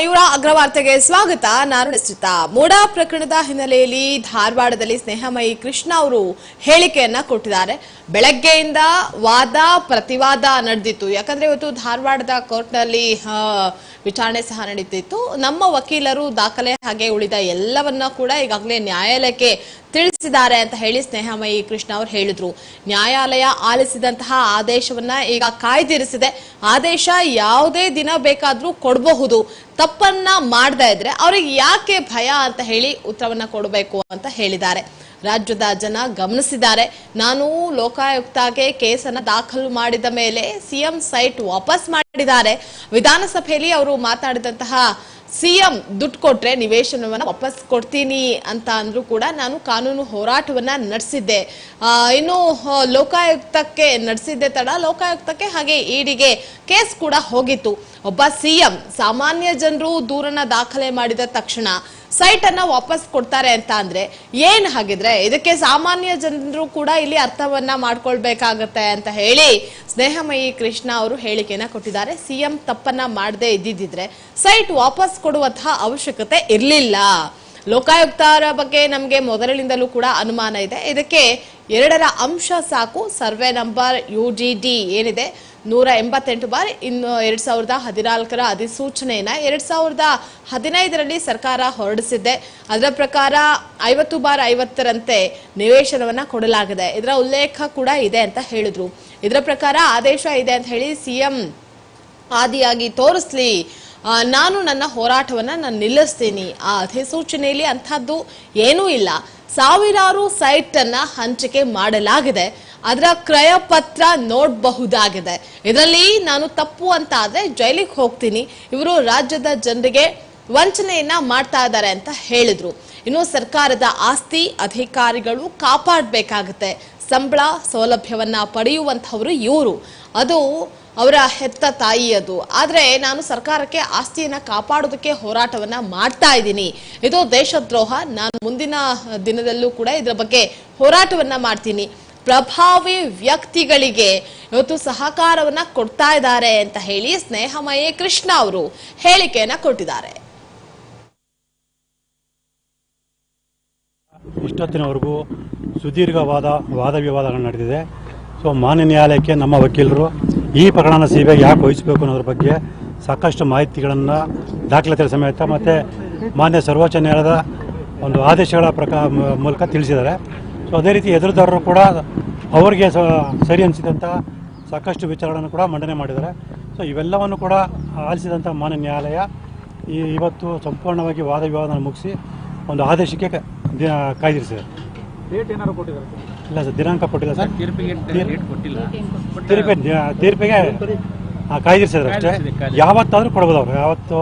ಮಯೂರ ಅಗ್ರವಾರ್ತೆಗೆ ಸ್ವಾಗತ. ನಾನು ನಿಶ್ಚಿತ ಮೋಡ ಪ್ರಕರಣದ ಹಿನ್ನೆಲೆಯಲ್ಲಿ ಧಾರವಾಡದಲ್ಲಿ ಸ್ನೇಹಮಯಿ ಕೃಷ್ಣ ಅವರು ಹೇಳಿಕೆಯನ್ನ ಕೊಟ್ಟಿದ್ದಾರೆ. ಬೆಳಗ್ಗೆಯಿಂದ ವಾದ, ಪ್ರತಿವಾದ ನಡೆದಿತ್ತು. ಯಾಕಂದ್ರೆ ಇವತ್ತು ಧಾರವಾಡದ ಕೋರ್ಟ್ನಲ್ಲಿ ವಿಚಾರಣೆ ಸಹ ನಡೀತಿತ್ತು. ನಮ್ಮ ವಕೀಲರು ದಾಖಲೆ ಹಾಗೆ ಉಳಿದ ಎಲ್ಲವನ್ನ ಕೂಡ ಈಗಾಗಲೇ ನ್ಯಾಯಾಲಯಕ್ಕೆ ತಿಳಿಸಿದ್ದಾರೆ ಅಂತ ಹೇಳಿ ಸ್ನೇಹಮಯಿ ಕೃಷ್ಣ ಅವರು ಹೇಳಿದ್ರು. ನ್ಯಾಯಾಲಯ ಆಲಿಸಿದಂತಹ ಆದೇಶವನ್ನ ಈಗ ಕಾಯ್ದಿರಿಸಿದೆ. ಆದೇಶ ಯಾವುದೇ ದಿನ ಬೇಕಾದ್ರೂ ಕೊಡಬಹುದು. ತಪ್ಪನ್ನ ಮಾಡದೇ ಇದ್ರೆ ಅವ್ರಿಗೆ ಯಾಕೆ ಭಯ ಅಂತ ಹೇಳಿ ಉತ್ತರವನ್ನ ಕೊಡಬೇಕು ಅಂತ ಹೇಳಿದ್ದಾರೆ. ರಾಜ್ಯದ ಜನ ಗಮನಿಸಿದ್ದಾರೆ. ನಾನು ಲೋಕಾಯುಕ್ತಗೆ ಕೇಸನ್ನು ದಾಖಲು ಮಾಡಿದ ಮೇಲೆ ಸಿಎಂ ಸೈಟ್ ವಾಪಸ್ ಮಾಡಿದ್ದಾರೆ. ವಿಧಾನಸಭೆಯಲ್ಲಿ ಅವರು ಮಾತಾಡಿದಂತಹ ಸಿಎಂ ದುಡ್ಡು ಕೊಟ್ಟರೆ ನಿವೇಶನವನ್ನು ವಾಪಸ್ ಕೊಡ್ತೀನಿ ಅಂತ ಅಂದರೂ ಕೂಡ ನಾನು ಕಾನೂನು ಹೋರಾಟವನ್ನ ನಡೆಸಿದ್ದೆ. ಇನ್ನು ಲೋಕಾಯುಕ್ತಕ್ಕೆ ನಡೆಸಿದ್ದೆ ತಡ. ಲೋಕಾಯುಕ್ತಕ್ಕೆ ಹಾಗೆ ಇಡಿಗೆ ಕೇಸ್ ಕೂಡ ಹೋಗಿತ್ತು. ಒಬ್ಬ ಸಿಎಂ ಸಾಮಾನ್ಯ ಜನರು ದೂರನ್ನ ದಾಖಲೆ ಮಾಡಿದ ತಕ್ಷಣ ಸೈಟ್ ಅನ್ನ ವಾಪಸ್ ಕೊಡ್ತಾರೆ ಅಂತ ಅಂದ್ರೆ ಏನ್ ಹಾಗಿದ್ರೆ ಇದಕ್ಕೆ ಸಾಮಾನ್ಯ ಜನರು ಕೂಡ ಇಲ್ಲಿ ಅರ್ಥವನ್ನ ಮಾಡ್ಕೊಳ್ಬೇಕಾಗತ್ತೆ ಅಂತ ಹೇಳಿ ಸ್ನೇಹಮಯಿ ಕೃಷ್ಣ ಅವರು ಹೇಳಿಕೆಯನ್ನ ಕೊಟ್ಟಿದ್ದಾರೆ. ಸಿಎಂ ತಪ್ಪನ್ನ ಮಾಡದೇ ಇದ್ದಿದ್ರೆ ಸೈಟ್ ವಾಪಸ್ ಕೊಡುವಂತಹ ಅವಶ್ಯಕತೆ ಇರಲಿಲ್ಲ. ಲೋಕಾಯುಕ್ತರ ಬಗ್ಗೆ ನಮಗೆ ಮೊದಲಿನಿಂದಲೂ ಕೂಡ ಅನುಮಾನ ಇದೆ. ಇದಕ್ಕೆ ಎರಡರ ಅಂಶ ಸಾಕು. ಸರ್ವೆ ನಂಬರ್ ಯು ಡಿ ಏನಿದೆ? ನೂರ ಎಂಬತ್ತೆಂಟು ಬಾರ್ ಇನ್ನು ಎರಡ್ ಸಾವಿರದ ಹದಿನಾಲ್ಕರ ಅಧಿಸೂಚನೆಯನ್ನ ಎರಡ್ ಸಾವಿರದ ಹದಿನೈದರಲ್ಲಿ ಸರ್ಕಾರ ಹೊರಡಿಸಿದ್ದೆ. ಅದರ ಪ್ರಕಾರ ಐವತ್ತು ಬಾರ್ ಐವತ್ತರಂತೆ ನಿವೇಶನವನ್ನ ಕೊಡಲಾಗಿದೆ. ಇದರ ಉಲ್ಲೇಖ ಕೂಡ ಇದೆ ಅಂತ ಹೇಳಿದ್ರು. ಇದರ ಪ್ರಕಾರ ಆದೇಶ ಇದೆ ಅಂತ ಹೇಳಿ ಸಿಎಂ ಆದಿಯಾಗಿ ತೋರಿಸ್ಲಿ ನಾನು ನನ್ನ ಹೋರಾಟವನ್ನು ನಾನು ನಿಲ್ಲಿಸ್ತೀನಿ. ಆ ಅಧಿಸೂಚನೆಯಲ್ಲಿ ಅಂಥದ್ದು ಏನೂ ಇಲ್ಲ. ಸಾವಿರಾರು ಸೈಟ್ ಅನ್ನ ಹಂಚಿಕೆ ಮಾಡಲಾಗಿದೆ. ಅದರ ಕ್ರಯ ಪತ್ರ ನೋಡಬಹುದಾಗಿದೆ. ಇದರಲ್ಲಿ ನಾನು ತಪ್ಪು ಅಂತ ಆದ್ರೆ ಜೈಲಿಗೆ ಹೋಗ್ತೀನಿ. ಇವರು ರಾಜ್ಯದ ಜನರಿಗೆ ವಂಚನೆಯನ್ನ ಮಾಡ್ತಾ ಇದ್ದಾರೆ ಅಂತ ಹೇಳಿದ್ರು. ಇನ್ನು ಸರ್ಕಾರದ ಆಸ್ತಿ ಅಧಿಕಾರಿಗಳು ಕಾಪಾಡಬೇಕಾಗುತ್ತೆ. ಸಂಬಳ ಸೌಲಭ್ಯವನ್ನ ಪಡೆಯುವಂಥವ್ರು ಇವರು. ಅದು ಅವರ ಹೆತ್ತ ತಾಯಿ ಅದು. ಆದರೆ ನಾನು ಸರ್ಕಾರಕ್ಕೆ ಆಸ್ತಿಯನ್ನ ಕಾಪಾಡೋದಕ್ಕೆ ಹೋರಾಟವನ್ನ ಮಾಡ್ತಾ ಇದ್ದೀನಿ. ಇದು ದೇಶದ್ರೋಹ. ನಾನು ಮುಂದಿನ ದಿನದಲ್ಲೂ ಕೂಡ ಇದರ ಬಗ್ಗೆ ಹೋರಾಟವನ್ನ ಮಾಡ್ತೀನಿ. ಪ್ರಭಾವಿ ವ್ಯಕ್ತಿಗಳಿಗೆ ಇವತ್ತು ಸಹಕಾರವನ್ನ ಕೊಡ್ತಾ ಇದ್ದಾರೆ ಅಂತ ಹೇಳಿ ಸ್ನೇಹಮಯಿ ಕೃಷ್ಣ ಅವರು ಹೇಳಿಕೆಯನ್ನ ಕೊಟ್ಟಿದ್ದಾರೆ. ಇಷ್ಟೊತ್ತಿನವರೆಗೂ ಸುದೀರ್ಘವಾದ ವಾದ ವಿವಾದಗಳು ನಡೆದಿದೆ. ಸೊ ಮಾನ್ಯ ನ್ಯಾಯಾಲಯಕ್ಕೆ ನಮ್ಮ ವಕೀಲರು ಈ ಪ್ರಕರಣನ ಸಿಬಿಐ ಯಾಕೆ ವಹಿಸಬೇಕು ಅನ್ನೋದ್ರ ಬಗ್ಗೆ ಸಾಕಷ್ಟು ಮಾಹಿತಿಗಳನ್ನು ದಾಖಲಾತಿ ಸಮೇತ ಮತ್ತು ಮಾನ್ಯ ಸರ್ವೋಚ್ಚ ನ್ಯಾಯಾಲಯದ ಒಂದು ಆದೇಶಗಳ ಪ್ರಕಾರ ಮೂಲಕ ತಿಳಿಸಿದ್ದಾರೆ. ಸೊ ಅದೇ ರೀತಿ ಎದುರುದಾರರು ಕೂಡ ಅವರಿಗೆ ಸ, ಸರಿ ಅನಿಸಿದಂಥ ಸಾಕಷ್ಟು ವಿಚಾರಗಳನ್ನು ಕೂಡ ಮಂಡನೆ ಮಾಡಿದ್ದಾರೆ. ಸೊ ಇವೆಲ್ಲವನ್ನು ಕೂಡ ಆಲಿಸಿದಂಥ ಮಾನ್ಯ ನ್ಯಾಯಾಲಯ ಈ ಇವತ್ತು ಸಂಪೂರ್ಣವಾಗಿ ವಾದ ವಿವಾದನ ಮುಗಿಸಿ ಒಂದು ಆದೇಶಕ್ಕೆ ಕಾಯ್ದಿರಿಸಿದೆ. ಡೇಟ್ ಏನಾದ್ರು ಕೊಟ್ಟಿದ್ದಾರೆ? ಇಲ್ಲ ಸರ್ ದಿನಾಂಕ ಕೊಟ್ಟಿಲ್ಲ ಸರ್. ತೀರ್ಪಿಗೆ ಡೇಟ್ ಕೊಟ್ಟಿಲ್ಲ. ತೀರ್ಪಿಗೆ ತೀರ್ಪಿಗೆ ಆ, ಕಾಯ್ದಿರಿಸಿದ್ರು ಅಷ್ಟೇ. ಯಾವತ್ತಾದ್ರೂ ಕೊಡ್ಬೋದು ಅವ್ರು. ಯಾವತ್ತು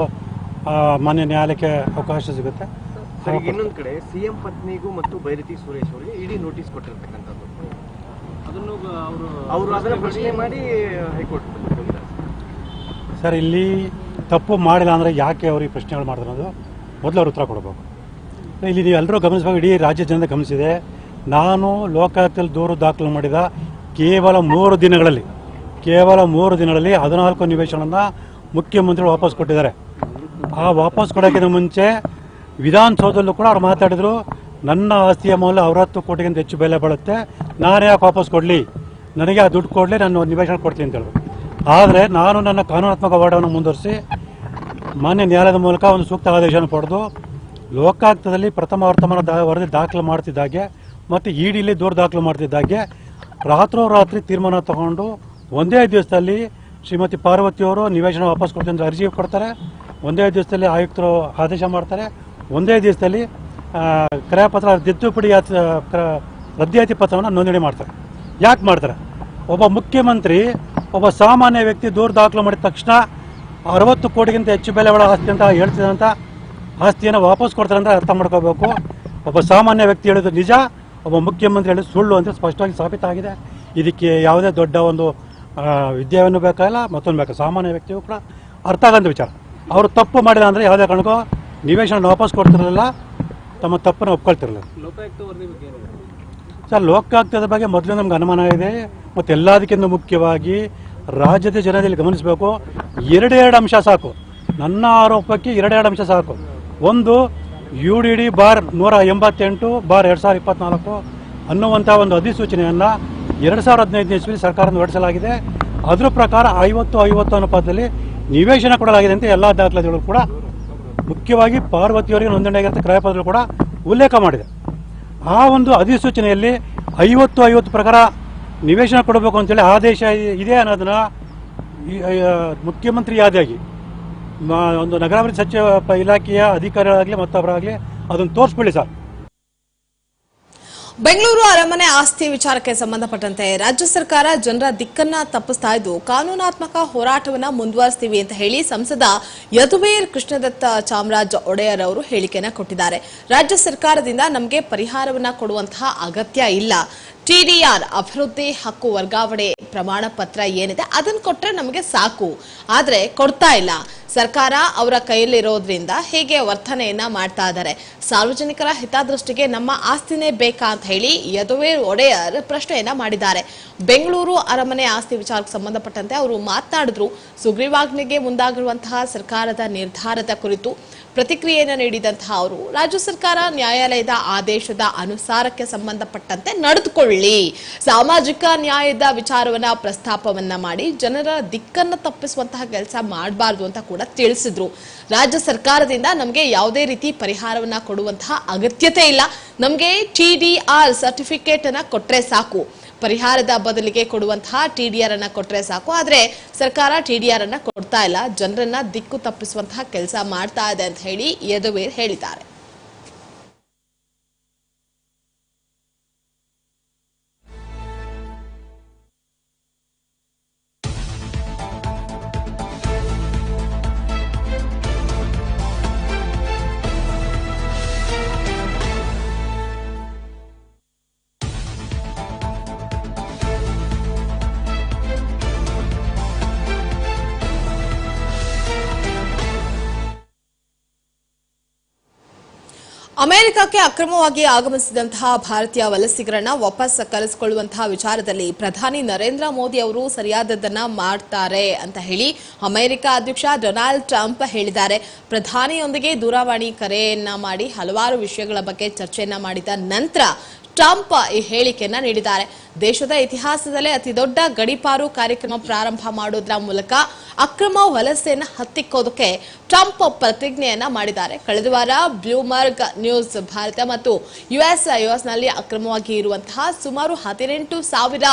ಆ, ಮಾನ್ಯ ನ್ಯಾಯಾಲಯಕ್ಕೆ ಅವಕಾಶ ಸಿಗುತ್ತೆ. ಸರ್ ಈಗ ಇನ್ನೊಂದ್ ಕಡೆ ಸಿಎಂ ಪತ್ನಿಗೂ ಮತ್ತು ಬೈರತಿ ಸುರೇಶ್ ಅವರಿಗೆ ಇಡೀ ನೋಟಿಸ್ ಕೊಟ್ಟಿರ್ತಕ್ಕಂಥದ್ದು. ಅದನ್ನು ಅವರು ಅವರು ಅದನ್ನ ಪ್ರಶ್ನೆ ಮಾಡಿ ಹೈಕೋರ್ಟ್ ಸರ್ ಇಲ್ಲಿ ತಪ್ಪು ಮಾಡಿಲ್ಲ ಅಂದರೆ ಯಾಕೆ ಅವ್ರಿಗೆ ಪ್ರಶ್ನೆಗಳು ಮಾಡಿದ್ರು ಅನ್ನೋದು ಮೊದಲು ಅವ್ರ ಉತ್ತರ ಕೊಡಬೇಕು. ಇಲ್ಲಿ ನೀವು ಎಲ್ಲರೂ ಗಮನಿಸಬೇಕು ಇಡೀ ರಾಜ್ಯ ಜನತೆ ಗಮನಿಸಿದೆ. ನಾನು ಲೋಕಾಯುಕ್ತದಲ್ಲಿ ದೂರು ದಾಖಲು ಮಾಡಿದ ಕೇವಲ ಮೂರು ದಿನಗಳಲ್ಲಿ, ಕೇವಲ ಮೂರು ದಿನಗಳಲ್ಲಿ ಹದಿನಾಲ್ಕು ನಿವೇಶನವನ್ನು ಮುಖ್ಯಮಂತ್ರಿಗಳು ವಾಪಸ್ ಕೊಟ್ಟಿದ್ದಾರೆ. ಆ ವಾಪಸ್ ಕೊಡೋಕ್ಕಿಂತ ಮುಂಚೆ ವಿಧಾನಸೌಧದಲ್ಲೂ ಕೂಡ ಅವ್ರು ಮಾತಾಡಿದ್ರು, ನನ್ನ ಆಸ್ತಿಯ ಮೌಲ್ಯ ಅರವತ್ತು ಕೋಟಿಗಿಂತ ಹೆಚ್ಚು ಬೆಲೆ ಬಾಳುತ್ತೆ, ನಾನು ಯಾಕೆ ವಾಪಸ್ ಕೊಡಲಿ? ನನಗೆ ಆ ದುಡ್ಡು ಕೊಡಲಿ, ನಾನು ನಿವೇಶನ ಕೊಡ್ತೀನಿ ಹೇಳಿದ್ರು. ಆದರೆ ನಾನು ನನ್ನ ಕಾನೂನಾತ್ಮಕ ಹೋರಾಟವನ್ನು ಮುಂದುವರಿಸಿ ಮಾನ್ಯ ನ್ಯಾಯಾಲಯದ ಮೂಲಕ ಒಂದು ಸೂಕ್ತ ಆದೇಶವನ್ನು ಪಡೆದು, ಲೋಕಾಯುಕ್ತದಲ್ಲಿ ಪ್ರಥಮ ವರ್ತಮಾನ ದಾ ವರದಿ ದಾಖಲು ಮಾಡ್ತಿದ್ದಾಗೆ ಮತ್ತು ಇಡಿಲಿ ದೂರು ದಾಖಲು ಮಾಡ್ತಿದ್ದಾಗೆ ರಾತ್ರೋರಾತ್ರಿ ತೀರ್ಮಾನ ತಗೊಂಡು ಒಂದೇ ದಿವಸದಲ್ಲಿ ಶ್ರೀಮತಿ ಪಾರ್ವತಿಯವರು ನಿವೇಶನ ವಾಪಸ್ ಕೊಡ್ತೀನಿ ಅಂತ ಅರ್ಜಿ ಕೊಡ್ತಾರೆ. ಒಂದೇ ದಿವಸದಲ್ಲಿ ಆಯುಕ್ತರು ಆದೇಶ ಮಾಡ್ತಾರೆ. ಒಂದೇ ದಿವಸದಲ್ಲಿ ಕ್ರಯಪತ್ರ ತಿದ್ದುಪಡಿ ರದ್ದಿಯಾತಿ ಪತ್ರವನ್ನು ನೋಂದಣಿ ಮಾಡ್ತಾರೆ. ಯಾಕೆ ಮಾಡ್ತಾರೆ? ಒಬ್ಬ ಮುಖ್ಯಮಂತ್ರಿ, ಒಬ್ಬ ಸಾಮಾನ್ಯ ವ್ಯಕ್ತಿ ದೂರು ದಾಖಲು ಮಾಡಿದ ತಕ್ಷಣ ಅರವತ್ತು ಕೋಟಿಗಿಂತ ಹೆಚ್ಚು ಬೆಲೆ ಬಾಳೋ ಆಸ್ತಿ ಅಂತ ಹೇಳ್ತಿದ್ದಂಥ ಆಸ್ತಿಯನ್ನು ವಾಪಸ್ ಕೊಡ್ತಾರೆ ಅಂತ ಅರ್ಥ ಮಾಡ್ಕೋಬೇಕು. ಒಬ್ಬ ಸಾಮಾನ್ಯ ವ್ಯಕ್ತಿ ಹೇಳೋದು ನಿಜ ಒಬ್ಬ ಮುಖ್ಯಮಂತ್ರಿ ಹೇಳಿದ ಸುಳ್ಳು ಅಂತ ಸ್ಪಷ್ಟವಾಗಿ ಸಾಬೀತಾಗಿದೆ. ಇದಕ್ಕೆ ಯಾವುದೇ ದೊಡ್ಡ ಒಂದು ವಿದ್ಯೆಯನ್ನು ವಿದ್ಯಾವನ್ನು ಬೇಕಾಗಿಲ್ಲ ಮತ್ತೊಂದು ಬೇಕು ಸಾಮಾನ್ಯ ವ್ಯಕ್ತಿಯು ಕೂಡ ಅರ್ಥ ಆಗಂತ ವಿಚಾರ. ಅವರು ತಪ್ಪು ಮಾಡಿಲ್ಲ ಅಂದರೆ ಯಾವುದೇ ಕಾರಣಕ್ಕೂ ನಿವೇಶನ ವಾಪಸ್ ಕೊಡ್ತಿರಲಿಲ್ಲ ತಮ್ಮ ತಪ್ಪನ್ನು ಒಪ್ಕೊಳ್ತಿರಲಿಲ್ಲ. ಸರ್ ಲೋಕಾಯುಕ್ತದ ಬಗ್ಗೆ ಮೊದಲು ನಮ್ಗೆ ಅನುಮಾನ ಇದೆ. ಮತ್ತು ಎಲ್ಲದಕ್ಕಿಂತ ಮುಖ್ಯವಾಗಿ ರಾಜ್ಯದ ಜನರಲ್ಲಿ ಗಮನಿಸಬೇಕು. ಎರಡೆರಡು ಅಂಶ ಸಾಕು. ನನ್ನ ಆರೋಪಕ್ಕೆ ಎರಡೆರಡು ಅಂಶ ಸಾಕು. ಒಂದು ಯು ಡಿ ಡಿ ಬಾರ್ ನೂರ ಎಂಬತ್ತೆಂಟು, ಬಾರ್ ಎರಡು ಸಾವಿರದ ಇಪ್ಪತ್ನಾಲ್ಕು ಅನ್ನುವಂಥ ಒಂದು ಅಧಿಸೂಚನೆಯನ್ನು ಎರಡು ಸಾವಿರದ ಹದಿನೈದನೇ ಇಸ್ವಿ ಸರ್ಕಾರ ಹೊರಡಿಸಲಾಗಿದೆ. ಅದರ ಪ್ರಕಾರ ಐವತ್ತು ಐವತ್ತು ಅನುಪಾತದಲ್ಲಿ ನಿವೇಶನ ಕೊಡಲಾಗಿದೆ ಅಂತ ಎಲ್ಲ ದಾಖಲಾತಿಗಳು ಕೂಡ ಮುಖ್ಯವಾಗಿ ಪಾರ್ವತಿಯವರಿಗೆ ನೋಂದಣಿಯಾಗಿರುತ್ತೆ ಕ್ರಯಪತ್ರಗಳು ಕೂಡ ಉಲ್ಲೇಖ ಮಾಡಿದೆ. ಆ ಒಂದು ಅಧಿಸೂಚನೆಯಲ್ಲಿ ಐವತ್ತು ಐವತ್ತು ಪ್ರಕಾರ ನಿವೇಶನ ಕೊಡಬೇಕು ಅಂತೇಳಿ ಆದೇಶ ಇದೆ ಅನ್ನೋದನ್ನ ಈ- ಒಂದು ನಗರಾಭಿವೃದ್ಧಿ ಸಚಿವ ಇಲಾಖೆಯ ಅಧಿಕಾರಿಗಳಾಗಲಿ ಮತ್ತೊಬ್ಬರಾಗಲಿ ಅದನ್ನು ತೋರಿಸ್ಬಿಡಿ ಸರ್. ಬೆಂಗಳೂರು ಅರಮನೆ ಆಸ್ತಿ ವಿಚಾರಕ್ಕೆ ಸಂಬಂಧಪಟ್ಟಂತೆ ರಾಜ್ಯ ಸರ್ಕಾರ ಜನರ ದಿಕ್ಕನ್ನ ತಪ್ಪಿಸ್ತಾ ಇದ್ದು, ಕಾನೂನಾತ್ಮಕ ಹೋರಾಟವನ್ನ ಮುಂದುವರಿಸ್ತೀವಿ ಅಂತ ಹೇಳಿ ಸಂಸದ ಯದುವೀರ್ ಕೃಷ್ಣದತ್ತ ಚಾಮರಾಜ ಒಡೆಯರ್ ಅವರು ಹೇಳಿಕೆಯನ್ನ ಕೊಟ್ಟಿದ್ದಾರೆ. ರಾಜ್ಯ ಸರ್ಕಾರದಿಂದ ನಮಗೆ ಪರಿಹಾರವನ್ನ ಕೊಡುವಂತಹ ಅಗತ್ಯ ಇಲ್ಲ. ಟಿಡಿಆರ್ ಅಭಿವೃದ್ಧಿ ಹಕ್ಕು ವರ್ಗಾವಣೆ ಪ್ರಮಾಣ ಪತ್ರ ಏನಿದೆ ಅದನ್ನು ಕೊಟ್ರೆ ನಮಗೆ ಸಾಕು. ಆದರೆ ಕೊಡ್ತಾ ಇಲ್ಲ. ಸರ್ಕಾರ ಅವರ ಕೈಯಲ್ಲಿರೋದ್ರಿಂದ ಹೇಗೆ ವರ್ತನೆಯನ್ನ ಮಾಡ್ತಾ ಇದ್ದಾರೆ. ಸಾರ್ವಜನಿಕರ ಹಿತದೃಷ್ಟಿಗೆ ನಮ್ಮ ಆಸ್ತಿನೇ ಬೇಕಾ ಅಂತ ಹೇಳಿ ಯದುವೀರ್ ಒಡೆಯರ್ ಪ್ರಶ್ನೆಯನ್ನ ಮಾಡಿದ್ದಾರೆ. ಬೆಂಗಳೂರು ಅರಮನೆ ಆಸ್ತಿ ವಿಚಾರಕ್ಕೆ ಸಂಬಂಧಪಟ್ಟಂತೆ ಅವರು ಮಾತನಾಡಿದ್ರು. ಸುಗ್ರೀವಾಜ್ಞೆಗೆ ಮುಂದಾಗಿರುವಂತಹ ಸರ್ಕಾರದ ನಿರ್ಧಾರದ ಕುರಿತು ಪ್ರತಿಕ್ರಿಯೆಯನ್ನು ನೀಡಿದಂತಹ ಅವರು, ರಾಜ್ಯ ಸರ್ಕಾರ ನ್ಯಾಯಾಲಯದ ಆದೇಶದ ಅನುಸಾರಕ್ಕೆ ಸಂಬಂಧಪಟ್ಟಂತೆ ನಡೆದುಕೊಳ್ಳಿ. ಸಾಮಾಜಿಕ ನ್ಯಾಯದ ವಿಚಾರವನ್ನ ಪ್ರಸ್ತಾಪವನ್ನ ಮಾಡಿ ಜನರ ದಿಕ್ಕನ್ನ ತಪ್ಪಿಸುವಂತಹ ಕೆಲಸ ಮಾಡಬಾರ್ದು ಅಂತ ಕೂಡ ತಿಳಿಸಿದ್ರು. ರಾಜ್ಯ ಸರ್ಕಾರದಿಂದ ನಮಗೆ ಯಾವುದೇ ರೀತಿ ಪರಿಹಾರವನ್ನ ಕೊಡುವಂತಹ ಅಗತ್ಯತೆ ಇಲ್ಲ. ನಮಗೆ ಟಿ ಡಿ ಆರ್ ಸರ್ಟಿಫಿಕೇಟ್ ಅನ್ನ ಕೊಟ್ರೆ ಸಾಕು. ಪರಿಹಾರದ ಬದಲಿಗೆ ಕೊಡುವಂತಹ ಟಿಡಿಆರ್ ಅನ್ನ ಕೊಟ್ರೆ ಸಾಕು. ಆದ್ರೆ ಸರ್ಕಾರ ಟಿಡಿಆರ್ ಅನ್ನ ಕೊಡ್ತಾ ಇಲ್ಲ. ಜನರನ್ನ ದಿಕ್ಕು ತಪ್ಪಿಸುವಂತಹ ಕೆಲಸ ಮಾಡ್ತಾ ಇದೆ ಅಂತ ಹೇಳಿ ಯದುವೀರ್ ಹೇಳಿದ್ದಾರೆ. ಅಮೆರಿಕಕ್ಕೆ ಅಕ್ರಮವಾಗಿ ಆಗಮಿಸಿದಂತಹ ಭಾರತೀಯ ವಲಸಿಗರನ್ನ ವಾಪಸ್ ಕರೆಸಿಕೊಳ್ಳುವಂತಹ ವಿಚಾರದಲ್ಲಿ ಪ್ರಧಾನಿ ನರೇಂದ್ರ ಮೋದಿ ಅವರು ಸರಿಯಾದದ್ದನ್ನ ಮಾಡ್ತಾರೆ ಅಂತ ಹೇಳಿ ಅಮೆರಿಕ ಅಧ್ಯಕ್ಷ ಡೊನಾಲ್ಡ್ ಟ್ರಂಪ್ ಹೇಳಿದ್ದಾರೆ. ಪ್ರಧಾನಿಯೊಂದಿಗೆ ದೂರವಾಣಿ ಕರೆಯನ್ನ ಮಾಡಿ ಹಲವಾರು ವಿಷಯಗಳ ಬಗ್ಗೆ ಚರ್ಚೆಯನ್ನ ಮಾಡಿದ ನಂತರ ಟ್ರಂಪ್ ಈ ಹೇಳಿಕೆಯನ್ನ ನೀಡಿದ್ದಾರೆ. ದೇಶದ ಇತಿಹಾಸದಲ್ಲೇ ಅತಿ ದೊಡ್ಡ ಗಡಿಪಾರು ಕಾರ್ಯಕ್ರಮ ಪ್ರಾರಂಭ ಮಾಡೋದ್ರ ಮೂಲಕ ಅಕ್ರಮ ವಲಸೆಯನ್ನ ಹತ್ತಿಕ್ಕೋದಕ್ಕೆ ಟ್ರಂಪ್ ಪ್ರತಿಜ್ಞೆಯನ್ನ ಮಾಡಿದ್ದಾರೆ. ಕಳೆದ ವಾರ ಬ್ಲೂಮರ್ಗ್ ನ್ಯೂಸ್ ಭಾರತ ಮತ್ತು ಯುಎಸ್ ಯುಎಸ್ನಲ್ಲಿ ಅಕ್ರಮವಾಗಿ ಇರುವಂತಹ ಸುಮಾರು ಹದಿನೆಂಟು ಸಾವಿರ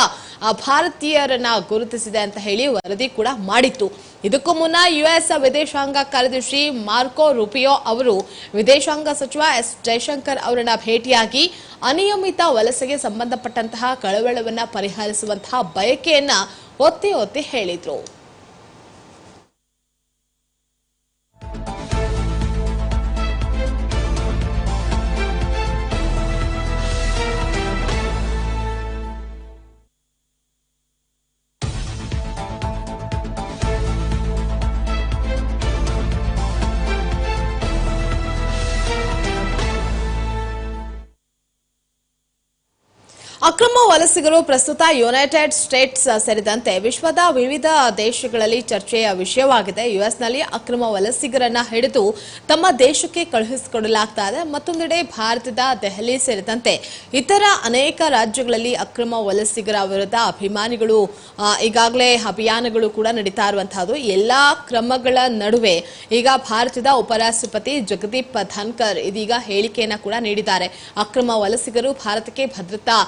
ಭಾರತೀಯರನ್ನ ಗುರುತಿಸಿದೆ ಅಂತ ಹೇಳಿ ವರದಿ ಕೂಡ ಮಾಡಿತ್ತು. ಇದಕ್ಕೂ ಮುನ್ನ ಯುಎಸ್ ವಿದೇಶಾಂಗ ಕಾರ್ಯದರ್ಶಿ ಮಾರ್ಕೋ ರೂಪಿಯೋ ಅವರು ವಿದೇಶಾಂಗ ಸಚಿವ ಎಸ್ ಜಯಶಂಕರ್ ಅವರನ್ನ ಭೇಟಿಯಾಗಿ ಅನಿಯಮಿತ ವಲಸೆಗೆ ಸಂಬಂಧಪಟ್ಟಂತಹ ಕಳವಳವನ್ನ ಪರಿಹರಿಸುವಂತಹ ಬಯಕೆಯನ್ನ ಒತ್ತಿ ಒತ್ತಿ ಹೇಳಿದ್ರು. ಅಕ್ರಮ ವಲಸಿಗರು ಪ್ರಸ್ತುತ ಯುನೈಟೆಡ್ ಸ್ಟೇಟ್ಸ್ ಸೇರಿದಂತೆ ವಿಶ್ವದ ವಿವಿಧ ದೇಶಗಳಲ್ಲಿ ಚರ್ಚೆಯ ವಿಷಯವಾಗಿದೆ. ಯುಎಸ್ನಲ್ಲಿ ಅಕ್ರಮ ವಲಸಿಗರನ್ನ ಹಿಡಿದು ತಮ್ಮ ದೇಶಕ್ಕೆ ಕಳುಹಿಸಿಕೊಡಲಾಗ್ತಾ ಇದೆ. ಮತ್ತೊಂದೆಡೆ ಭಾರತದ ದೆಹಲಿ ಸೇರಿದಂತೆ ಇತರ ಅನೇಕ ರಾಜ್ಯಗಳಲ್ಲಿ ಅಕ್ರಮ ವಲಸಿಗರ ವಿರುದ್ಧ ಅಭಿಮಾನಿಗಳು ಈಗಾಗಲೇ ಅಭಿಯಾನಗಳು ಕೂಡ ನಡೀತಾ ಇರುವಂತಹದ್ದು. ಎಲ್ಲಾ ಕ್ರಮಗಳ ನಡುವೆ ಈಗ ಭಾರತದ ಉಪರಾಷ್ಟ್ರಪತಿ ಜಗದೀಪ್ ಧನ್ಕರ್ ಇದೀಗ ಹೇಳಿಕೆಯನ್ನ ಕೂಡ ನೀಡಿದ್ದಾರೆ. ಅಕ್ರಮ ವಲಸಿಗರು ಭಾರತಕ್ಕೆ ಭದ್ರತಾ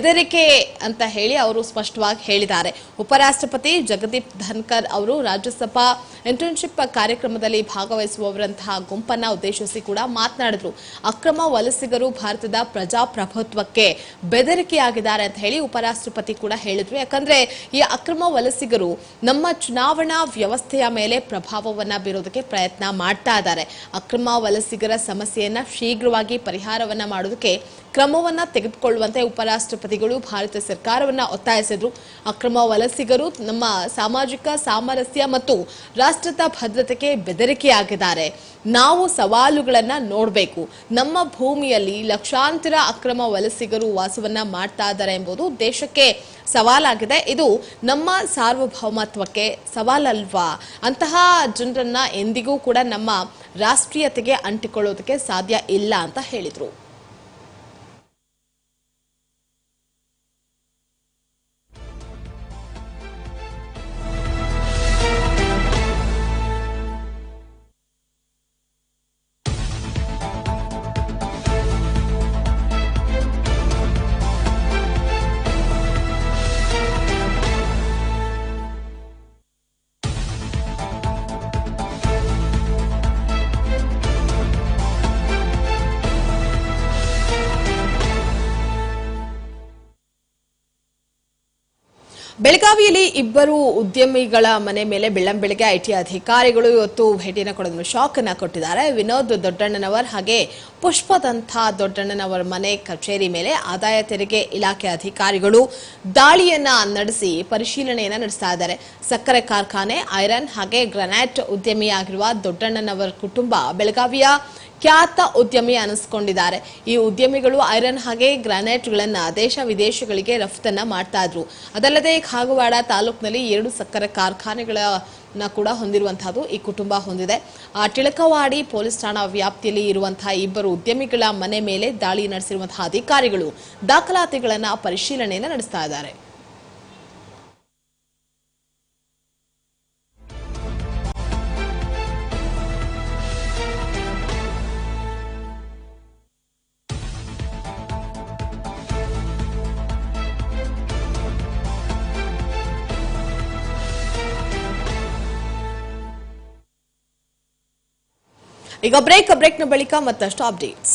ಬೆದರಿಕೆ ಅಂತ ಹೇಳಿ ಅವರು ಸ್ಪಷ್ಟವಾಗಿ ಹೇಳಿದ್ದಾರೆ. ಉಪರಾಷ್ಟ್ರಪತಿ ಜಗದೀಪ್ ಧನ್ಕರ್ ಅವರು ರಾಜ್ಯಸಭಾ ಇಂಟರ್ನ್ಶಿಪ್ ಕಾರ್ಯಕ್ರಮದಲ್ಲಿ ಭಾಗವಹಿಸುವವರಂತಹ ಗುಂಪನ್ನ ಉದ್ದೇಶಿಸಿ ಕೂಡ ಮಾತನಾಡಿದರು. ಅಕ್ರಮ ವಲಸಿಗರು ಭಾರತದ ಪ್ರಜಾಪ್ರಭುತ್ವಕ್ಕೆ ಬೆದರಿಕೆಯಾಗಿದ್ದಾರೆ ಅಂತ ಹೇಳಿ ಉಪರಾಷ್ಟ್ರಪತಿ ಕೂಡ ಹೇಳಿದ್ರು. ಯಾಕಂದ್ರೆ ಈ ಅಕ್ರಮ ವಲಸಿಗರು ನಮ್ಮ ಚುನಾವಣಾ ವ್ಯವಸ್ಥೆಯ ಮೇಲೆ ಪ್ರಭಾವವನ್ನ ಬೀರೋದಕ್ಕೆ ಪ್ರಯತ್ನ ಮಾಡ್ತಾ ಇದ್ದಾರೆ. ಅಕ್ರಮ ವಲಸಿಗರ ಸಮಸ್ಯೆಯನ್ನ ಶೀಘ್ರವಾಗಿ ಪರಿಹಾರವನ್ನ ಮಾಡೋದಕ್ಕೆ ಕ್ರಮವನ್ನ ತೆಗೆದುಕೊಳ್ಳುವಂತೆ ಉಪರಾಷ್ಟ್ರಪತಿಗಳು ಭಾರತ ಸರ್ಕಾರವನ್ನ ಒತ್ತಾಯಿಸಿದ್ರು. ಅಕ್ರಮ ವಲಸಿಗರು ನಮ್ಮ ಸಾಮಾಜಿಕ ಸಾಮರಸ್ಯ ಮತ್ತು ರಾಷ್ಟ್ರದ ಭದ್ರತೆಗೆ ಬೆದರಿಕೆಯಾಗಿದ್ದಾರೆ. ನಾವು ಸವಾಲುಗಳನ್ನ ನೋಡಬೇಕು. ನಮ್ಮ ಭೂಮಿಯಲ್ಲಿ ಲಕ್ಷಾಂತರ ಅಕ್ರಮ ವಲಸಿಗರು ವಾಸವನ್ನ ಮಾಡ್ತಾ ಇದ್ದಾರೆ ಎಂಬುದು ದೇಶಕ್ಕೆ ಸವಾಲಾಗಿದೆ. ಇದು ನಮ್ಮ ಸಾರ್ವಭೌಮತ್ವಕ್ಕೆ ಸವಾಲಲ್ವಾ? ಅಂತಹ ಜನರನ್ನ ಎಂದಿಗೂ ಕೂಡ ನಮ್ಮ ರಾಷ್ಟ್ರೀಯತೆಗೆ ಅಂಟಿಕೊಳ್ಳೋದಕ್ಕೆ ಸಾಧ್ಯ ಇಲ್ಲ ಅಂತ ಹೇಳಿದ್ರು. ಬೆಳಗಾವಿಯಲ್ಲಿ ಇಬ್ಬರು ಉದ್ಯಮಿಗಳ ಮನೆ ಮೇಲೆ ಬೆಳ್ಳಂಬೆಳಗ್ಗೆ ಐಟಿ ಅಧಿಕಾರಿಗಳು ಇವತ್ತು ಭೇಟಿಯನ್ನು ಕೊಡೋದನ್ನು ಶಾಕ್ ಅನ್ನ ಕೊಟ್ಟಿದ್ದಾರೆ. ವಿನೋದ್ ದೊಡ್ಡಣ್ಣನವರ್ ಹಾಗೆ ಪುಷ್ಪದಂಥ ದೊಡ್ಡಣ್ಣನವರ ಮನೆ ಕಚೇರಿ ಮೇಲೆ ಆದಾಯ ತೆರಿಗೆ ಇಲಾಖೆ ಅಧಿಕಾರಿಗಳು ದಾಳಿಯನ್ನ ನಡೆಸಿ ಪರಿಶೀಲನೆಯನ್ನ ನಡೆಸ್ತಾ ಇದ್ದಾರೆ. ಸಕ್ಕರೆ ಕಾರ್ಖಾನೆ, ಐರನ್ ಹಾಗೆ ಗ್ರನೈಟ್ ಉದ್ಯಮಿಯಾಗಿರುವ ದೊಡ್ಡಣ್ಣನವರ ಕುಟುಂಬ ಬೆಳಗಾವಿಯ ಖ್ಯಾತ ಉದ್ಯಮಿ ಅನಿಸ್ಕೊಂಡಿದ್ದಾರೆ. ಈ ಉದ್ಯಮಿಗಳು ಐರನ್ ಹಾಗೆ ಗ್ರಾನೈಟ್ಗಳನ್ನ ದೇಶ ವಿದೇಶಗಳಿಗೆ ರಫ್ತನ್ನ ಮಾಡ್ತಾ ಇದ್ರು. ಅದಲ್ಲದೆ ಕಾಗವಾಡ ತಾಲೂಕಿನಲ್ಲಿ ಎರಡು ಸಕ್ಕರೆ ಕಾರ್ಖಾನೆಗಳ ಕೂಡ ಹೊಂದಿರುವಂತಹದ್ದು ಈ ಕುಟುಂಬ ಹೊಂದಿದೆ. ಆ ಟಿಳಕವಾಡಿ ಪೊಲೀಸ್ ಠಾಣಾ ವ್ಯಾಪ್ತಿಯಲ್ಲಿ ಇರುವಂತಹ ಇಬ್ಬರು ಉದ್ಯಮಿಗಳ ಮನೆ ಮೇಲೆ ದಾಳಿ ನಡೆಸಿರುವಂತಹ ಅಧಿಕಾರಿಗಳು ದಾಖಲಾತಿಗಳನ್ನ ಪರಿಶೀಲನೆಯನ್ನು ನಡೆಸ್ತಾ ಇದ್ದಾರೆ. ಈಗ ಬ್ರೇಕ್ ಬ್ರೇಕ್ನ ಬಳಿಕ ಮತ್ತಷ್ಟು ಅಪ್ಡೇಟ್ಸ್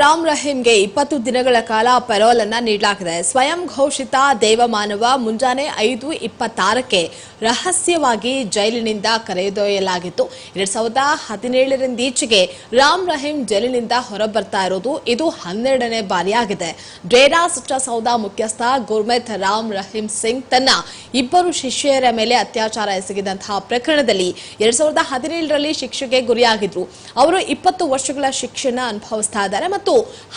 ರಾಮ್ ರಹೀಂಗೆ ಇಪ್ಪತ್ತು ದಿನಗಳ ಕಾಲ ಪೆರೋಲ್ ಅನ್ನ ನೀಡಲಾಗಿದೆ. ಸ್ವಯಂ ಘೋಷಿತ ದೇವಮಾನವ ಮುಂಜಾನೆ ಐದು ಇಪ್ಪತ್ತಾರಕ್ಕೆ ರಹಸ್ಯವಾಗಿ ಜೈಲಿನಿಂದ ಕರೆದೊಯ್ಯಲಾಗಿತ್ತು. ಎರಡ್ ಸಾವಿರದ ಹದಿನೇಳರಿಂದೀಚೆಗೆ ರಾಮ್ ರಹೀಂ ಜೈಲಿನಿಂದ ಹೊರಬರ್ತಾ ಇರೋದು ಇದು ಹನ್ನೆರಡನೇ ಬಾರಿಯಾಗಿದೆ. ಡೇರಾ ಸೌದಾ ಮುಖ್ಯಸ್ಥ ಗುರ್ಮೆತ್ ರಾಮ್ ರಹೀಂ ಸಿಂಗ್ ತನ್ನ ಇಬ್ಬರು ಶಿಷ್ಯರ ಮೇಲೆ ಅತ್ಯಾಚಾರ ಎಸಗಿದಂತಹ ಪ್ರಕರಣದಲ್ಲಿ ಎರಡ್ ಸಾವಿರದ ಹದಿನೇಳರಲ್ಲಿ ಶಿಕ್ಷೆಗೆ ಗುರಿಯಾಗಿದ್ರು. ಅವರು ಇಪ್ಪತ್ತು ವರ್ಷಗಳ ಶಿಕ್ಷೆನ ಅನುಭವಿಸ್ತಾ ಇದ್ದಾರೆ ಮತ್ತು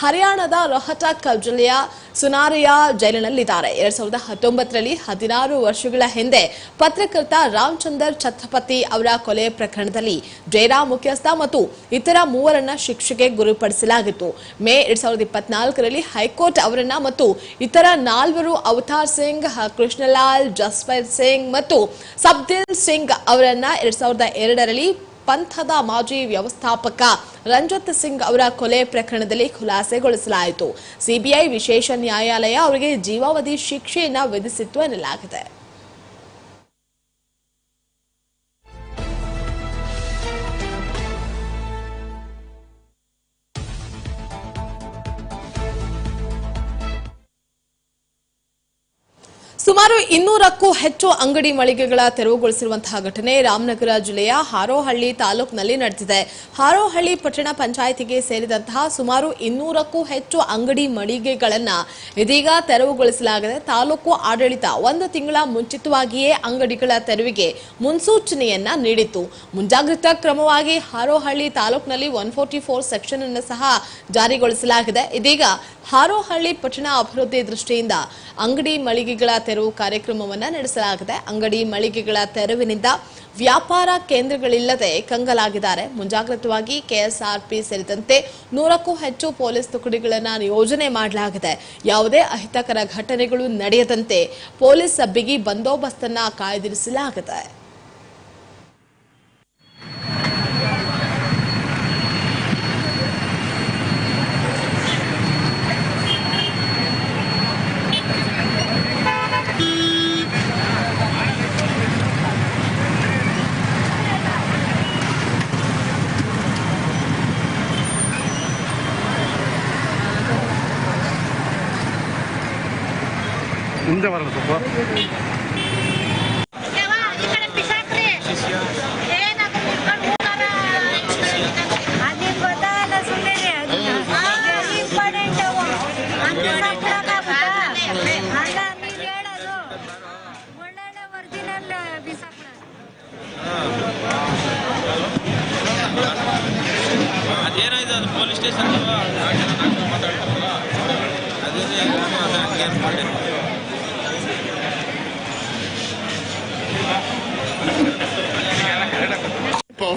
ಹರಿಯಾಣದ ರೋಹಟಕ್ ಜಿಲ್ಲೆಯ ಸುನಾರಿಯಾ ಜೈಲಿನಲ್ಲಿದ್ದಾರೆ. ಎರಡ್ ಸಾವಿರದ ಹತ್ತೊಂಬತ್ತರಲ್ಲಿ ಹದಿನಾರು ವರ್ಷಗಳ ಹಿಂದೆ ಪತ್ರಕರ್ತ ರಾಮಚಂದರ್ ಛತ್ರಪತಿ ಅವರ ಕೊಲೆ ಪ್ರಕರಣದಲ್ಲಿ ಜೈರಾ ಮುಖ್ಯಸ್ಥ ಮತ್ತು ಇತರ ಮೂವರನ್ನ ಶಿಕ್ಷೆಗೆ ಗುರಿಪಡಿಸಲಾಗಿತ್ತು. ಮೇ ಎರಡ್ ಸಾವಿರದ ಇಪ್ಪತ್ನಾಲ್ಕರಲ್ಲಿ ಹೈಕೋರ್ಟ್ ಅವರನ್ನ ಮತ್ತು ಇತರ ನಾಲ್ವರು ಅವತಾರ್ ಸಿಂಗ್, ಕೃಷ್ಣಲಾಲ್ ಜಸ್ಪರ್ ಸಿಂಗ್ ಮತ್ತು ಸಬ್ದಿಲ್ ಸಿಂಗ್ ಅವರನ್ನ ಎರಡ್ ಸಾವಿರದ ಎರಡರಲ್ಲಿ ಪಂಥದ ಮಾಜಿ ವ್ಯವಸ್ಥಾಪಕ ರಂಜತ್ ಸಿಂಗ್ ಅವರ ಕೊಲೆ ಪ್ರಕರಣದಲ್ಲಿ ಖುಲಾಸೆಗೊಳಿಸಲಾಯಿತು. ಸಿಬಿಐ ವಿಶೇಷ ನ್ಯಾಯಾಲಯ ಅವರಿಗೆ ಜೀವಾವಧಿ ಶಿಕ್ಷೆಯನ್ನು ವಿಧಿಸಿತ್ತು ಎನ್ನಲಾಗಿದೆ. ಸುಮಾರು ಇನ್ನೂರಕ್ಕೂ ಹೆಚ್ಚು ಅಂಗಡಿ ಮಳಿಗೆಗಳ ತೆರವುಗೊಳಿಸಿರುವಂತಹ ಘಟನೆ ರಾಮನಗರ ಜಿಲ್ಲೆಯ ಹಾರೋಹಳ್ಳಿ ತಾಲೂಕಿನಲ್ಲಿ ನಡೆದಿದೆ. ಹಾರೋಹಳ್ಳಿ ಪಟ್ಟಣ ಪಂಚಾಯಿತಿಗೆ ಸೇರಿದಂತಹ ಸುಮಾರು ಇನ್ನೂರಕ್ಕೂ ಹೆಚ್ಚು ಅಂಗಡಿ ಮಳಿಗೆಗಳನ್ನ ಇದೀಗ ತೆರವುಗೊಳಿಸಲಾಗಿದೆ. ತಾಲೂಕು ಆಡಳಿತ ಒಂದು ತಿಂಗಳ ಮುಂಚಿತವಾಗಿಯೇ ಅಂಗಡಿಗಳ ತೆರವಿಗೆ ಮುನ್ಸೂಚನೆಯನ್ನ ನೀಡಿತ್ತು. ಮುಂಜಾಗ್ರತಾ ಕ್ರಮವಾಗಿ ಹಾರೋಹಳ್ಳಿ ತಾಲೂಕಿನಲ್ಲಿ ಒನ್ ಫೋರ್ಟಿ ಫೋರ್ ಸೆಕ್ಷನ್ ಅನ್ನು ಸಹ ಜಾರಿಗೊಳಿಸಲಾಗಿದೆ. ಇದೀಗ ಹಾರೋಹಳ್ಳಿ ಪಟ್ಟಣ ಅಭಿವೃದ್ಧಿ ದೃಷ್ಟಿಯಿಂದ ಅಂಗಡಿ ಮಳಿಗೆಗಳ ತೆರವು ಕಾರ್ಯಕ್ರಮವನ್ನು ನಡೆಸಲಾಗಿದೆ. ಅಂಗಡಿ ಮಳಿಗೆಗಳ ತೆರವಿನಿಂದ ವ್ಯಾಪಾರ ಕೇಂದ್ರಗಳಿಲ್ಲದೆ ಕಂಗಲಾಗಿದ್ದಾರೆ. ಮುಂಜಾಗ್ರತವಾಗಿ ಕೆಎಸ್ಆರ್ಪಿ ಸೇರಿದಂತೆ ನೂರಕ್ಕೂ ಹೆಚ್ಚು ಪೊಲೀಸ್ ತುಕಡಿಗಳನ್ನು ನಿಯೋಜನೆ ಮಾಡಲಾಗಿದೆ. ಯಾವುದೇ ಅಹಿತಕರ ಘಟನೆಗಳು ನಡೆಯದಂತೆ ಪೊಲೀಸ್ ಬಿಗಿ ಬಂದೋಬಸ್ತನ್ನು ಕಾಯ್ದಿರಿಸಲಾಗಿದೆ. ಮುಂದೆ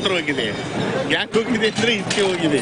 ಹೋಗಿದೆ. ಯಾಕೆ ಹೋಗಿದೆ ಅಂದ್ರೆ ಇದಕ್ಕೆ ಹೋಗಿದೆ.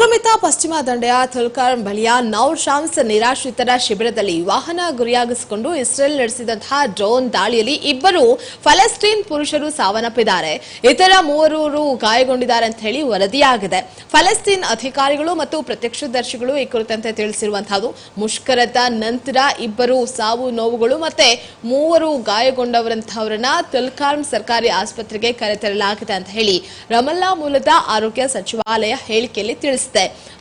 ಅಕ್ರಮಿತ ಪಶ್ಚಿಮ ದಂಡೆಯ ಥುಲ್ಕಾರ್ ಬಳಿಯ ನೌರ್ ಶಾಮ್ಸ್ ನಿರಾಶ್ರಿತರ ಶಿಬಿರದಲ್ಲಿ ವಾಹನ ಗುರಿಯಾಗಿಸಿಕೊಂಡು ಇಸ್ರೇಲ್ ನಡೆಸಿದಂತಹ ಡ್ರೋನ್ ದಾಳಿಯಲ್ಲಿ ಇಬ್ಬರು ಫಲಸ್ತೀನ್ ಪುರುಷರು ಸಾವನ್ನಪ್ಪಿದ್ದಾರೆ. ಇತರ ಮೂವರು ಗಾಯಗೊಂಡಿದ್ದಾರೆ ಅಂತ ಹೇಳಿ ವರದಿಯಾಗಿದೆ. ಫಲಸ್ತೀನ್ ಅಧಿಕಾರಿಗಳು ಮತ್ತು ಪ್ರತ್ಯಕ್ಷದರ್ಶಿಗಳು ಈ ಕುರಿತಂತೆ ತಿಳಿಸಿರುವಂತಹದ್ದು. ಮುಷ್ಕರದ ನಂತರ ಇಬ್ಬರು ಸಾವು ನೋವುಗಳು ಮತ್ತೆ ಮೂವರು ಗಾಯಗೊಂಡವರಂತಹವರನ್ನ ತುಲ್ಕಾರ್ಮ್ ಸರ್ಕಾರಿ ಆಸ್ಪತ್ರೆಗೆ ಕರೆತರಲಾಗಿದೆ ಅಂತ ಹೇಳಿ ರಮಲ್ಲಾ ಮೂಲದ ಆರೋಗ್ಯ ಸಚಿವಾಲಯ ಹೇಳಿಕೆಯಲ್ಲಿ ತಿಳಿಸಿದೆ.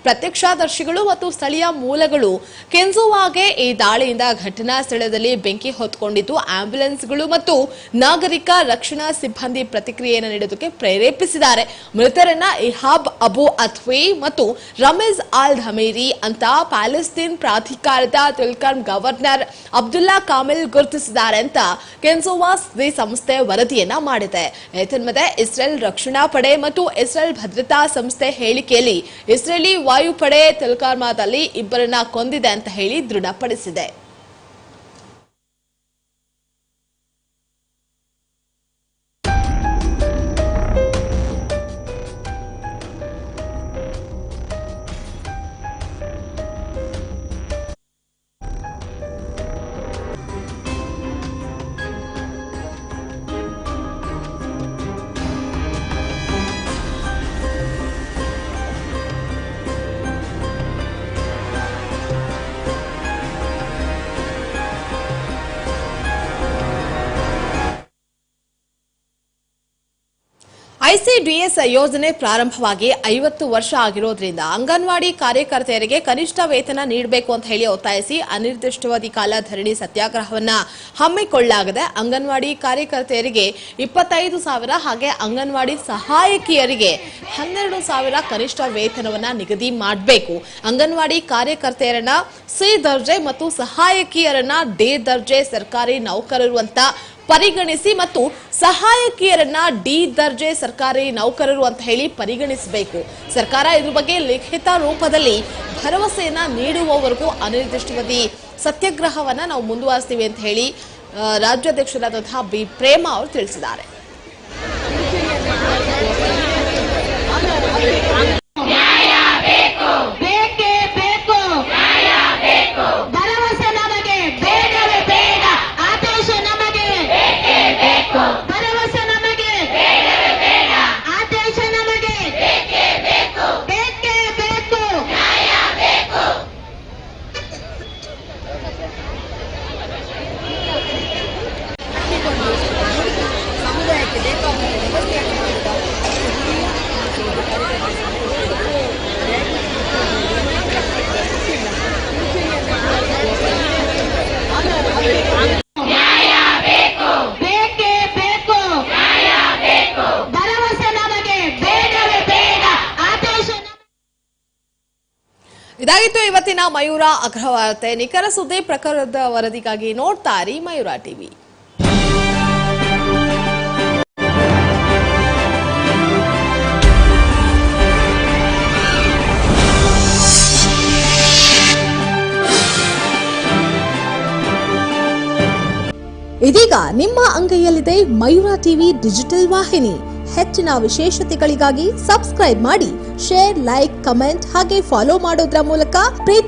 ಪ್ರತ್ಯಕ್ಷದರ್ಶಿಗಳು ಮತ್ತು ಸ್ಥಳೀಯ ಮೂಲಗಳು ಕೆನ್ಸುವಾಗೆ ಈ ದಾಳಿಯಿಂದ ಘಟನಾ ಸ್ಥಳದಲ್ಲಿ ಬೆಂಕಿ ಹೊತ್ಕೊಂಡಿದ್ದು, ಆಂಬ್ಯುಲೆನ್ಸ್ಗಳು ಮತ್ತು ನಾಗರಿಕ ರಕ್ಷಣಾ ಸಿಬ್ಬಂದಿ ಪ್ರತಿಕ್ರಿಯೆಯನ್ನು ನೀಡೋದಕ್ಕೆ ಪ್ರೇರೇಪಿಸಿದ್ದಾರೆ. ಮೃತರನ್ನ ಇಹಾಬ್ ಅಬು ಅಥ್ವಿ ಮತ್ತು ರಮೇಜ್ ಆಲ್ ಧಮೇರಿ ಅಂತ ಪ್ಯಾಲೆಸ್ತೀನ್ ಪ್ರಾಧಿಕಾರದ ತುಲ್ಕರ್ಮ್ ಗವರ್ನರ್ ಅಬ್ದುಲ್ಲಾ ಕಾಮಿಲ್ ಗುರುತಿಸಿದ್ದಾರೆ ಅಂತ ಕೆನ್ಸೋವಾ ಸಂಸ್ಥೆ ವರದಿಯನ್ನ ಮಾಡಿದೆ. ಇಸ್ರೇಲ್ ರಕ್ಷಣಾ ಪಡೆ ಮತ್ತು ಇಸ್ರೇಲ್ ಭದ್ರತಾ ಸಂಸ್ಥೆ ಹೇಳಿಕೆಯಲ್ಲಿ ಇಸ್ರೇಲಿ ವಾಯುಪಡೆ ತೆಲ್ಕಾರ್ಮಾದಲ್ಲಿ ಇಬ್ಬರನ್ನ ಕೊಂದಿದೆ ಅಂತ ಹೇಳಿ ದೃಢಪಡಿಸಿದೆ. ಐಸಿಡಿಎಸ್ ಯೋಜನೆ ಪ್ರಾರಂಭವಾಗಿ ಐವತ್ತು ವರ್ಷ ಆಗಿರೋದ್ರಿಂದ ಅಂಗನವಾಡಿ ಕಾರ್ಯಕರ್ತೆಯರಿಗೆ ಕನಿಷ್ಠ ವೇತನ ನೀಡಬೇಕು ಅಂತ ಹೇಳಿ ಒತ್ತಾಯಿಸಿ ಅನಿರ್ದಿಷ್ಟವಾದಿ ಕಾಲ ಧರಣಿ ಸತ್ಯಾಗ್ರಹವನ್ನ ಹಮ್ಮಿಕೊಳ್ಳಲಾಗಿದೆ. ಅಂಗನವಾಡಿ ಕಾರ್ಯಕರ್ತೆಯರಿಗೆ ಇಪ್ಪತ್ತೈದು ಸಾವಿರ ಹಾಗೆ ಅಂಗನವಾಡಿ ಸಹಾಯಕಿಯರಿಗೆ ಹನ್ನೆರಡು ಸಾವಿರ ಕನಿಷ್ಠ ವೇತನವನ್ನ ನಿಗದಿ ಮಾಡಬೇಕು. ಅಂಗನವಾಡಿ ಕಾರ್ಯಕರ್ತೆಯರನ್ನ ಸಿ ದರ್ಜೆ ಮತ್ತು ಸಹಾಯಕಿಯರನ್ನ ಡಿ ದರ್ಜೆ ಸರ್ಕಾರಿ ನೌಕರರು ಅಂತ ಪರಿಗಣಿಸಿ ಮತ್ತು ಸಹಾಯಕಿಯರನ್ನ ಡಿ ದರ್ಜೆ ಸರ್ಕಾರಿ ನೌಕರರು ಅಂತ ಹೇಳಿ ಪರಿಗಣಿಸಬೇಕು. ಸರ್ಕಾರ ಇದ್ರ ಬಗ್ಗೆ ಲಿಖಿತ ರೂಪದಲ್ಲಿ ಭರವಸೆಯನ್ನ ನೀಡುವವರೆಗೂ ಅನಿರ್ದಿಷ್ಟಾವಧಿ ಸತ್ಯಾಗ್ರಹವನ್ನ ನಾವು ಮುಂದುವರಿಸ್ತೀವಿ ಅಂತ ಹೇಳಿ ರಾಜ್ಯಾಧ್ಯಕ್ಷರಾದಂತಹ ಬಿ ಪ್ರೇಮ ಅವರು ತಿಳಿಸಿದ್ದಾರೆ ಬೇಕೇ ಬೇಕು ಬೇಕೇ ಬೇಕು ಭರವಸೆ ನಮಗೆ ಬೇಡವೇ ಬೇಡ ಆದೇಶ ನಮಗೆ ಇದಾಗಿತ್ತು ಇವತ್ತಿನ ಮಯೂರ ಅಗ್ರವಾರ್ತೆ. ನಿಖರ ಸುದ್ದಿ ಪ್ರಕರಣದ ವರದಿಗಾಗಿ ನೋಡ್ತಾರಿ ಮಯೂರ ಟಿವಿ. ಇದೀಗ ನಿಮ್ಮ ಅಂಗೈಯಲ್ಲಿದೆ ಮಯೂರ ಟಿವಿ ಡಿಜಿಟಲ್ ವಾಹಿನಿ. ಹೆಚ್ಚಿನ ವಿಶೇಷತೆಗಳಿಗಾಗಿ ಸಬ್ಸ್ಕ್ರೈಬ್ ಮಾಡಿ. ಶೇರ್ ಲೈಕ್ ಕಮೆಂಟ್ ಹಾಗೆ ಫಾಲೋ ಮಾಡೋದ್ರ ಮೂಲಕ ಪ್ರೀತಿ